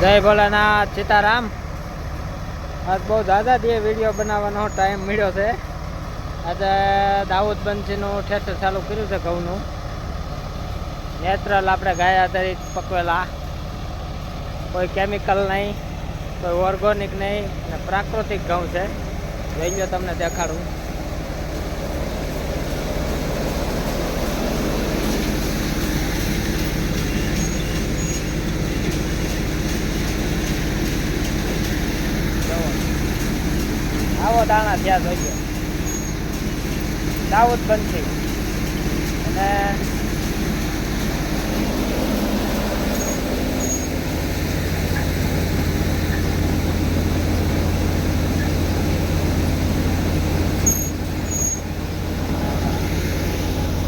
જય ભોલાનાથ સીતારામ. આજ બહુ દાદા દે વીડિયો બનાવવાનો ટાઈમ મળ્યો છે. આજે દાઉદ બંસીનું ઠેઠર ચાલુ કર્યું છે ઘઉંનું. નેચરલ આપણે ગાય આધારિત પકવેલા. કોઈ કેમિકલ નહીં, કોઈ ઓર્ગોનિક નહીં, અને પ્રાકૃતિક ઘઉં છે. જોઈ લો તમને દેખાડું. આવો દાણા થયા જોઈએ દાઉદ બંસી અને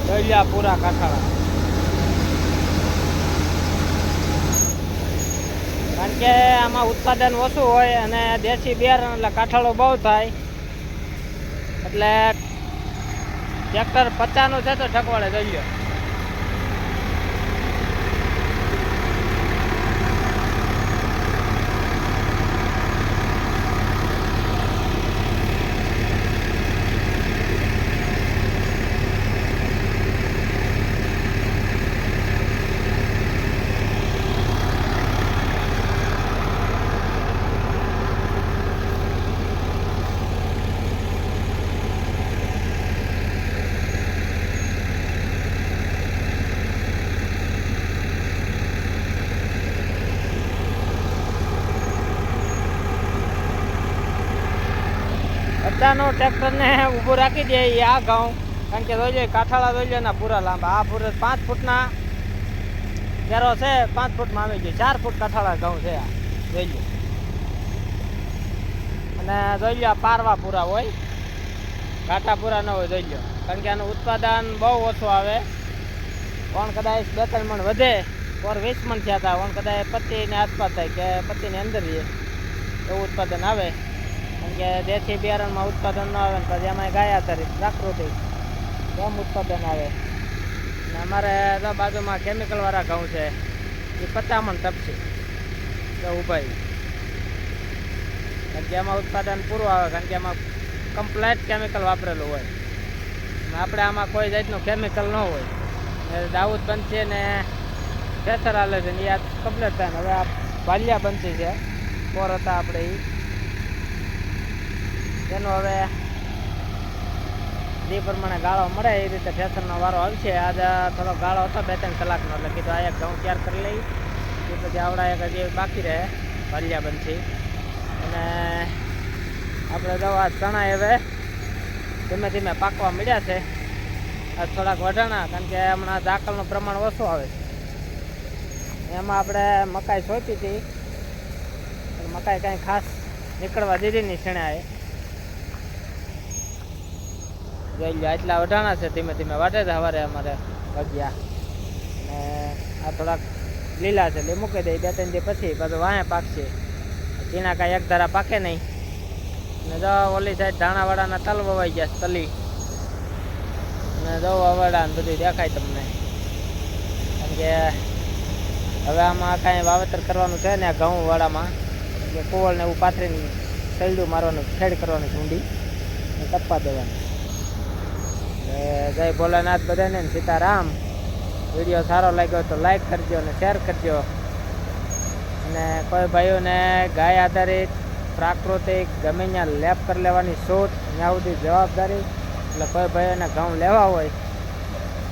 દલિયા પૂરા કાઠાળા કારણ કે આમાં ઉત્પાદન ઓછું હોય અને દેશી બિયારણ એટલે કાઠાળો બહુ થાય. એટલે ટ્રેક્ટર પચાસનું છે તો ઠકવાડે જોઈ લો બધાનો ટ્રેક્ટરને ઊભું રાખી દે એ આ ઘઉં કારણ કે જોઈ લો કાઠાળા જોઈ લો ને પૂરા લાંબા. આ પૂરા પાંચ ફૂટના ઘેરો છે, પાંચ ફૂટમાં આવી ગયો. ચાર ફૂટ કાઠાળા ઘઉં છે આ. જોઈ લો અને જોઈ લો આ પારવા પૂરા હોય. ઘાટા પૂરા ન હોય, જોઈ લો કારણ કે આનું ઉત્પાદન બહુ ઓછું આવે. કોણ કદાચ બે ત્રણ મણ વધે, ઓર વીસ મણ થયા હતા કોણ કદાચ પત્તીને આસપાસ થાય કે પત્તીની અંદર રહીએ એવું ઉત્પાદન આવે. કારણ કે દેશી બિયારણમાં ઉત્પાદન ન આવે ને એમાં ગાય તરી પ્રાકૃતિક. એમ ઉત્પાદન આવે. ને અમારે તો બાજુમાં કેમિકલવાળા ઘઉં છે. એ પચામણ તપશે તો ઉભાઈ કારણ કે એમાં ઉત્પાદન પૂરું આવે, કારણ કે એમાં કમ્પ્લેટ કેમિકલ વાપરેલું હોય. આપણે આમાં કોઈ જાતનું કેમિકલ ન હોય. ને દાઉદ બનશે ને ખેતર હાલે છે ને એ આ કમ્પ્લેટ થાય ને. હવે આ ભાલિયા બનશે છે. પોર હતા આપણે એ તેનો હવે જે પ્રમાણે ગાળો મળે એ રીતે ફેશનનો વારો આવશે. આજે થોડો ગાળો હતો, બે ત્રણ કલાકનો, એટલે કીધું આ એક ઘઉં તૈયાર કરી લઈ. એ પછી આવડા એક હજી બાકી રહે ભાલિયા અને આપણે આ ચણા હવે ધીમે ધીમે પાકવા મળ્યા છે. આ થોડાક વઢાણા, કારણ કે હમણાં દાખલનું પ્રમાણ ઓછું આવે છે. એમાં આપણે મકાઈ સોંપી હતી. મકાઈ કાંઈ ખાસ નીકળવા દીધી નહીં શેણાએ. જોઈ લો એટલા વઢાણા છે, ધીમે ધીમે વાટે જ સવારે અમારે ભગ્યા ને આ થોડાક લીલા છે એટલે મૂકી દઈ બે ત્રણ દી પછી, પાછું વાહે પાકશે. ચીણા કાંઈ એક ધારા પાકે નહીં. ને જો ઓલી સાઈડ ધાણાવાળાના તલ વવાઈ ગયા તલી. ને જો અવાડા ને બધું દેખાય તમને. કારણ કે હવે આમાં કાંઈ વાવેતર કરવાનું છે ને આ ઘઉં વાળામાં કે કુવળ ને એવું પાથરીને સૈડું મારવાનું, ખેડ કરવાની ઊંડી ને તપવા દેવાની. જય ભોલાનાથ બધાને સીતારામ. વીડિયો સારો લાગ્યો તો લાઈક કરજો અને શેર કરજો. અને કોઈ ભાઈઓને ગાય આધારિત પ્રાકૃતિક ગમે ત્યાં લેપ કરી લેવાની શોધ ત્યાં સુધી જવાબદારી, એટલે કોઈ ભાઈઓને ઘઉં લેવા હોય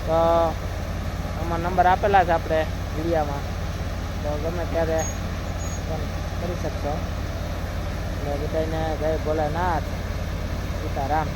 તો આમાં નંબર આપેલા છે આપણે વિડીયામાં. તો ગમે ત્યારે પણ કરી શકશો. એટલે બધાને જય ભોલેનાથ, સીતારામ.